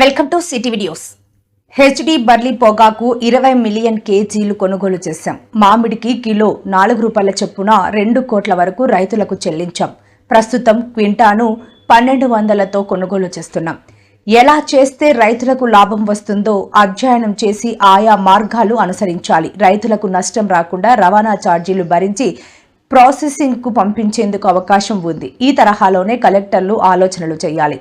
Welcome to city videos HD burley పొగాకు ఇరవై million కేజీలు కొనుగోలు చేశాం. మామిడికి కిలో నాలుగు రూపాయల చొప్పున రెండు కోట్ల వరకు రైతులకు చెల్లించాం. ప్రస్తుతం క్వింటాను పన్నెండు వందలతో కొనుగోలు చేస్తున్నాం. ఎలా చేస్తే రైతులకు లాభం వస్తుందో అధ్యయనం చేసి ఆయా మార్గాలు అనుసరించాలి. రైతులకు నష్టం రాకుండా రవాణా ఛార్జీలు భరించి ప్రాసెసింగ్కు పంపించేందుకు అవకాశం ఉంది. ఈ తరహాలోనే కలెక్టర్లు ఆలోచనలు చేయాలి.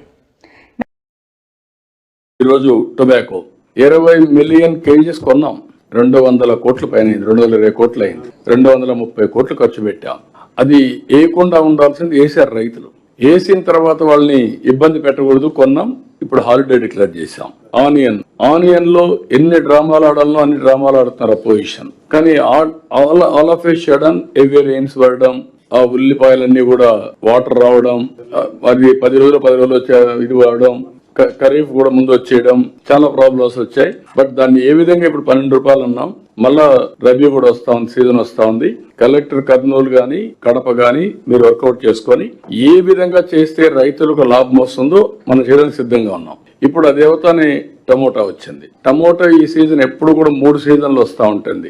ఈరోజు టొబాకో. ఇరవై మిలియన్ కేజీస్ కొన్నాం. రెండు వందల కోట్లు పైన అయింది. రెండు వందల ఇరవై కోట్లు అయింది. రెండు వందల ముప్పై కోట్లు ఖర్చు పెట్టాం. అది వేయకుండా ఉండాల్సింది వేసారు రైతులు. వేసిన తర్వాత వాళ్ళని ఇబ్బంది పెట్టకూడదు. కొన్నాం. ఇప్పుడు హాలిడే డిక్లేర్ చేశాం. ఆనియన్. ఆనియన్లో ఎన్ని డ్రామాలు ఆడాలో అన్ని డ్రామాలు ఆడుతున్నారు అపోజిషన్. కానీ all all of a sudden away rains పడడం ఆ ఉల్లిపాయలన్నీ కూడా వాటర్ రావడం అది పది రోజులు పది రోజులు వచ్చే ఇది రావడం ఖరీఫ్ కూడా ముందు వచ్చేయడం చాలా ప్రాబ్లమ్స్ వచ్చాయి. బట్ దాన్ని ఏ విధంగా ఇప్పుడు పన్నెండు రూపాయలు ఉన్నాం మళ్ళా రబీ కూడా వస్తా ఉంది సీజన్ వస్తా ఉంది. కలెక్టర్ కర్నూలు గాని కడప గాని మీరు వర్కౌట్ చేసుకొని ఏ విధంగా చేస్తే రైతులకు లాభం వస్తుందో మనం చేయడానికి సిద్ధంగా ఉన్నాం. ఇప్పుడు అదేవతానే టమోటా వచ్చింది. టమోటా ఈ సీజన్ ఎప్పుడు కూడా మూడు సీజన్లు వస్తూ ఉంటుంది.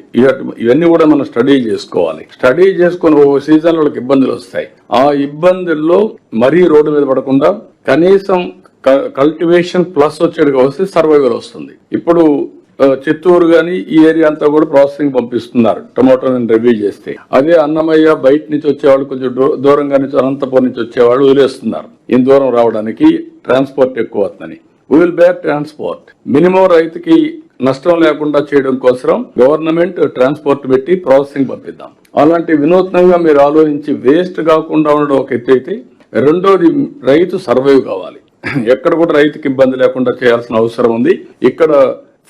ఇవన్నీ కూడా మనం స్టడీ చేసుకోవాలి. స్టడీ చేసుకుని ఓ సీజన్ వాళ్ళకి ఇబ్బందులు వస్తాయి. ఆ ఇబ్బందుల్లో మరీ రోడ్డు మీద పడకుండా కనీసం కల్టివేషన్ ప్లస్ వచ్చేటికి వస్తే సర్వైవల్ వస్తుంది. ఇప్పుడు చిత్తూరు కానీ ఈ ఏరియా అంతా కూడా ప్రాసెసింగ్ పంపిస్తున్నారు టమాటోని రివ్యూ చేస్తే. అదే అన్నమయ్య బయట నుంచి వచ్చేవాళ్ళు కొంచెం దూ- దూరంగా నుంచి అనంతపురం నుంచి వచ్చేవాళ్ళు వదిలేస్తున్నారు. ఇంత దూరం రావడానికి ట్రాన్స్పోర్ట్ ఎక్కువ అవుతుందని. విల్ బేర్ ట్రాన్స్పోర్ట్ మినిమం రైతుకి నష్టం లేకుండా చేయడం కోసం గవర్నమెంట్ ట్రాన్స్పోర్ట్ పెట్టి ప్రాసెసింగ్ పంపిద్దాం. అలాంటి వినూత్నంగా మీరు ఆలోచించి వేస్ట్ కాకుండా ఉండడం ఒక ఎత్తు అయితే రెండోది రైతు సర్వైవ్ కావాలి. ఎక్కడ కూడా రైతుకి ఇబ్బంది లేకుండా చేయాల్సిన అవసరం ఉంది. ఇక్కడ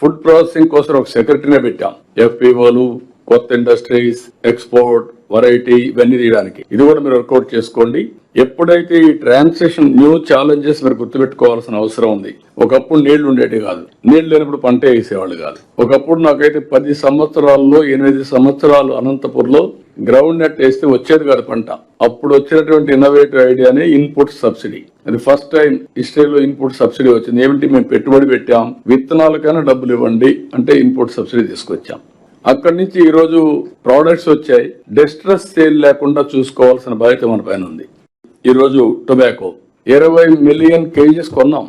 ఫుడ్ ప్రాసెసింగ్ కోసం ఒక సెక్రటరీనే పెట్టాం. ఎఫ్పిఓలు కొత్త ఇండస్ట్రీస్ ఎక్స్పోర్ట్ వెరైటీ ఇవన్నీ తీయడానికి. ఇది కూడా మీరు వర్కౌట్ చేసుకోండి. ఎప్పుడైతే ఈ ట్రాన్సాక్షన్ న్యూ ఛాలెంజెస్ మీరు గుర్తుపెట్టుకోవాల్సిన అవసరం ఉంది. ఒకప్పుడు నీళ్ళు ఉండేటి కాదు. నీళ్ళు లేనప్పుడు పంట వేసేవాళ్ళు కాదు. ఒకప్పుడు నాకైతే పది సంవత్సరాల్లో ఎనిమిది సంవత్సరాలు అనంతపూర్లో గ్రౌండ్ నెట్ వేస్తే వచ్చేది కాదు పంట. అప్పుడు వచ్చినటువంటి ఇన్నోవేటివ్ ఐడియానే ఇన్పుట్ సబ్సిడీ అది ఫస్ట్ టైం హిస్టరీలో ఇన్పుట్ సబ్సిడీ వచ్చింది. ఏమిటి? మేము పెట్టుబడి పెట్టాం. విత్తనాలకైనా డబ్బులు ఇవ్వండి అంటే ఇన్పుట్ సబ్సిడీ తీసుకొచ్చాం. అక్కడి నుంచి ఈరోజు ప్రోడక్ట్స్ వచ్చాయి. డిస్ట్రెస్ సేల్ లేకుండా చూసుకోవాల్సిన బాధ్యత మన పైన ఉంది. ఈరోజు టొబాకో ఇరవై మిలియన్ కేజీస్ కొన్నాం.